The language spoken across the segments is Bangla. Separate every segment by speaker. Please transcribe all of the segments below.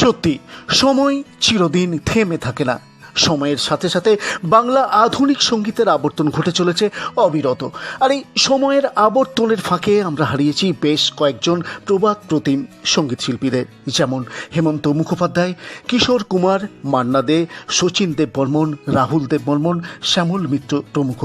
Speaker 1: সত্যি সময় চিরদিন থেমে থাকে না। সময়ের সাথে সাথে বাংলা আধুনিক সঙ্গীতের আবর্তন ঘটে চলেছে অবিরত। আর এই সময়ের আবর্তনের ফাঁকে আমরা হারিয়েছি বেশ কয়েকজন প্রবাদ প্রতিম সংগীত শিল্পীদের। যেমন হেমন্ত মুখোপাধ্যায়, কিশোর কুমার, মান্না দে, শচীন দেব বর্মন, রাহুল দেব বর্মন, শ্যামল মিত্র প্রমুখ।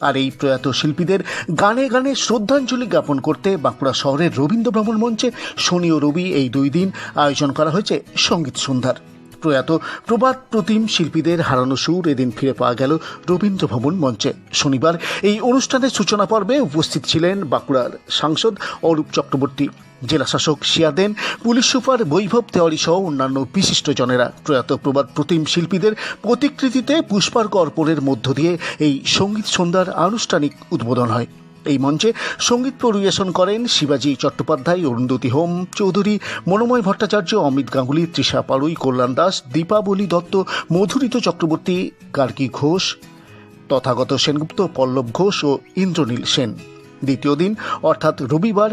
Speaker 1: আর এই প্রয়াত শিল্পীদের গানে গানে শ্রদ্ধাঞ্জলি জ্ঞাপন করতে বাঁকুড়া শহরের রবীন্দ্র ভ্রমণ মঞ্চে শনি ও রবি এই দুই দিন আয়োজন করা হয়েছে সংগীত সন্ধ্যার। প্রয়াত প্রবাদ প্রতিম শিল্পীদের হারানো সুর এদিন ফিরে পাওয়া গেল রবীন্দ্র ভবন মঞ্চে। শনিবার এই অনুষ্ঠানের সূচনা পর্বে উপস্থিত ছিলেন বাঁকুড়ার সাংসদ অরূপ চক্রবর্তী জেলাশাসক শিয়াদেন পুলিশ সুপার বৈভব তেওয়ারি সহ অন্যান্য বিশিষ্টজনেরা প্রয়াত প্রবাদ প্রতিম শিল্পীদের প্রতিকৃতিতে পুষ্পার্ঘ অর্পণের মধ্য দিয়ে এই সংগীত সন্ধ্যার আনুষ্ঠানিক উদ্বোধন হয়। এই মঞ্চে সংগীত পরিবেশন করেন শিবাজি চট্টোপাধ্যায়, অরুন্ধতী হোম চৌধুরী, মনোময় ভট্টাচার্য, অমিত গাঙ্গুলি, তৃষা পাড়ুই কল্যাণ দাস, দীপাবলী দত্ত, মধুরিত চক্রবর্তী, কার্কি ঘোষ, তথাগত সেনগুপ্ত, পল্লব ঘোষ ও ইন্দ্রনীল সেন। দ্বিতীয় দিন, অর্থাৎ রবিবার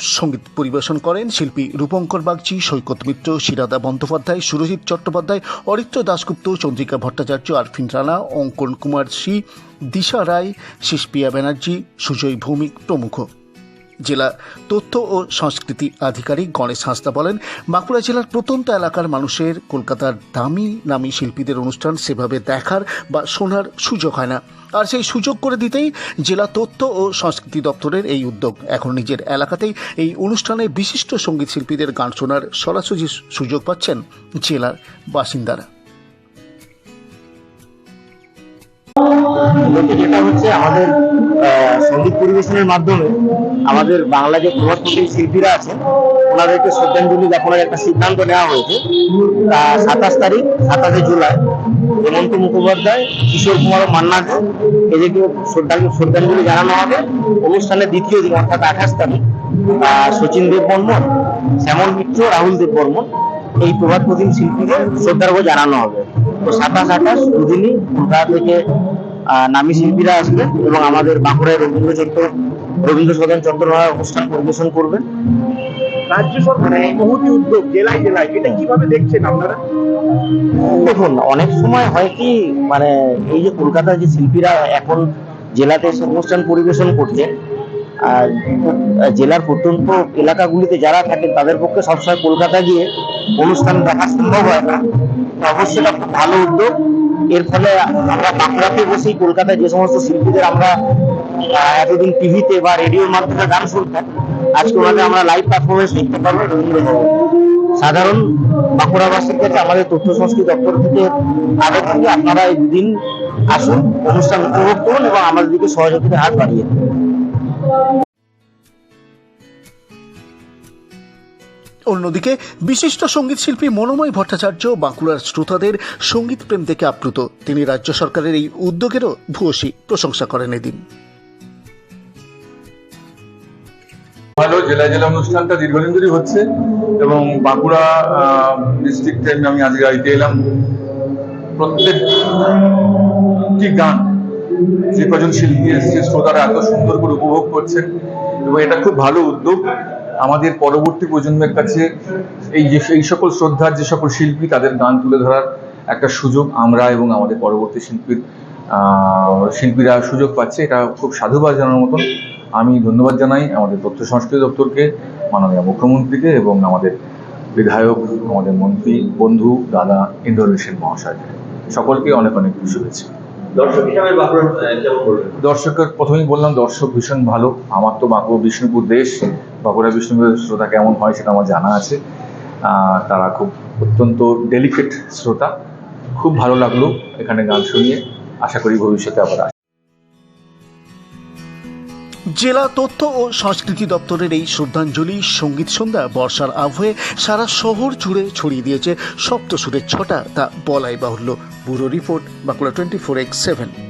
Speaker 1: সংগীত পরিবেশন করেন শিল্পী রূপঙ্কর বাগচি, সৈকত মিত্র, শিরাদা বন্দ্যোপাধ্যায়, সুরজিৎ চট্টোপাধ্যায়, অরিত্র দাশগুপ্ত, চন্দ্রিকা ভট্টাচার্য, আরফিন রানা, অঙ্কন কুমার সি দিশা রায় শিষ্পিয়া ব্যানার্জি, সুজয় ভৌমিক প্রমুখ। জেলা তথ্য ও সংস্কৃতি আধিকারিক গণেশ হাঁসদা বলেন, বাঁকুড়া জেলার প্রত্যন্ত এলাকার মানুষের কলকাতার দামি নামি শিল্পীদের অনুষ্ঠান সেভাবে দেখার বা শোনার সুযোগ হয় না। আর সেই সুযোগ করে দিতেই জেলা তথ্য ও সংস্কৃতি দপ্তরের এই উদ্যোগ। এখন নিজের এলাকাতেই এই অনুষ্ঠানে বিশিষ্ট সংগীত শিল্পীদের গান শোনার সরাসরি সুযোগ পাচ্ছেন জেলার বাসিন্দারা।
Speaker 2: মূলত যেটা হচ্ছে আমাদের সংগীত পরিবেশনের মাধ্যমে আমাদের বাংলা যে প্রভাবশালী শিল্পীরা আছেন, ওনাদেরকে শ্রদ্ধাঞ্জলি জ্ঞাপনের একটা সিদ্ধান্ত নেওয়া হয়েছে। সাতাশ তারিখ, সাতাশে জুলাই, হেমন্ত মুখোপাধ্যায়, কিশোর কুমার ও মান্না দে এদেরকে শ্রদ্ধা- শ্রদ্ধাঞ্জলি জানানো হবে। অনুষ্ঠানের দ্বিতীয় দিন, অর্থাৎ আঠাশ তারিখ শচীন দেব বর্মন শ্যামল মিত্র, রাহুল দেব বর্মন এই প্রভাত শিল্পীদের শ্রদ্ধার্ঘ জানানো হবে। তো সাতাশ আঠাশ, দুদিনই কলকাতা থেকে নামী শিল্পীরা আসবে এবং আমাদের বাঁকুড়ায় রবীন্দ্র চট্ট রবীন্দ্র সদন চট্টোপাধ্যায় অনুষ্ঠান পরিবেশন করবেন
Speaker 3: রাজ্য সরকারের এই বহুটি উদ্যোগ জেলায় জেলায়। এটা কীভাবে দেখছেন আপনারা?
Speaker 2: দেখুন অনেক সময় হয় কি মানে এই যে কলকাতার যে শিল্পীরা এখন জেলাতে অনুষ্ঠান পরিবেশন করছেন আর জেলার প্রত্যন্ত এলাকাগুলিতে যারা থাকেন, তাদের পক্ষে সবসময় কলকাতা গিয়ে অনুষ্ঠান দেখা সম্ভব হয় না। অবশ্যই এটা খুব ভালো উদ্যোগ। এর ফলে আমরা বাঁকুড়াতে বসেই কলকাতায় যে সমস্ত শিল্পীদের আমরা এতদিন টিভিতে বা রেডিওর মাধ্যমে গান শুনতাম, আজকে ওনাদের আমরা লাইভ পারফরমেন্স দেখতে পারব। রবীন্দ্র সাধারণ বাঁকুড়াবাসীর কাছে আমাদের তথ্য সংস্কৃতি দপ্তর থেকে আগে থেকে আপনারা এই দিন আসুন, অনুষ্ঠান উপভোগ করুন এবং আমাদের দিকে সহযোগিতার হাত বাড়িয়ে দিন।
Speaker 1: অন্যদিকে, বিশিষ্ট সংগীত শিল্পী মনোময় ভট্টাচার্য বাঁকুড়ার শ্রোতাদের সংগীত প্রেম থেকে আপ্লুত। তিনি রাজ্য সরকারের এই উদ্যোগেরও ভূয়সী প্রশংসা করেন এদিন।
Speaker 4: ভালো জেলা জেলা অনুষ্ঠানটা দীর্ঘদিন ধরেই হচ্ছে এবং বাঁকুড়া ডিস্ট্রিক্টে আমি আজকে গাড়িতে এলাম। প্রত্যেকটি গান যে কজন শিল্পী এসছে, শ্রোতারা এত সুন্দর করে উপভোগ করছেন এবং এটা খুব ভালো উদ্যোগ। আমাদের পরবর্তী প্রজন্মের কাছে এই যে, এই সকল শ্রদ্ধার যে সকল শিল্পী, তাদের গান তুলে ধরার একটা সুযোগ আমরা এবং আমাদের পরবর্তী শিল্পীর শিল্পীরা সুযোগ পাচ্ছে। এটা খুব সাধুবাদ জানানোর মতন। আমি ধন্যবাদ জানাই আমাদের তথ্য সংস্কৃতি দপ্তরকে, মাননীয় মুখ্যমন্ত্রীকে এবং আমাদের বিধায়ক, আমাদের মন্ত্রী, বন্ধু, দাদা ইন্দ্রনীল সেন মহাশয়কে সকলকে অনেক অনেক শুভেচ্ছা। দর্শকের প্রথমেই বললাম, দর্শক ভীষণ ভালো। আমার তো বাঁকুড়া বিষ্ণুপুর দেশ। বাঁকুড়া বিষ্ণুপুরের শ্রোতা কেমন হয় সেটা আমার জানা আছে। তারা খুব অত্যন্ত ডেলিকেট শ্রোতা। খুব ভালো লাগল এখানে গান শুনিয়ে। আশা করি ভবিষ্যতে আবার।
Speaker 1: জেলা তথ্য ও সংস্কৃতি দপ্তরের এই শ্রদ্ধাঞ্জলি সংগীত সন্ধ্যা বর্ষার আবহে সারা শহর জুড়ে ছড়িয়ে দিয়েছে সপ্তসুরের ছটা, তা বলাই বাহুল্য। Bureau report, Bankura twenty four X seven.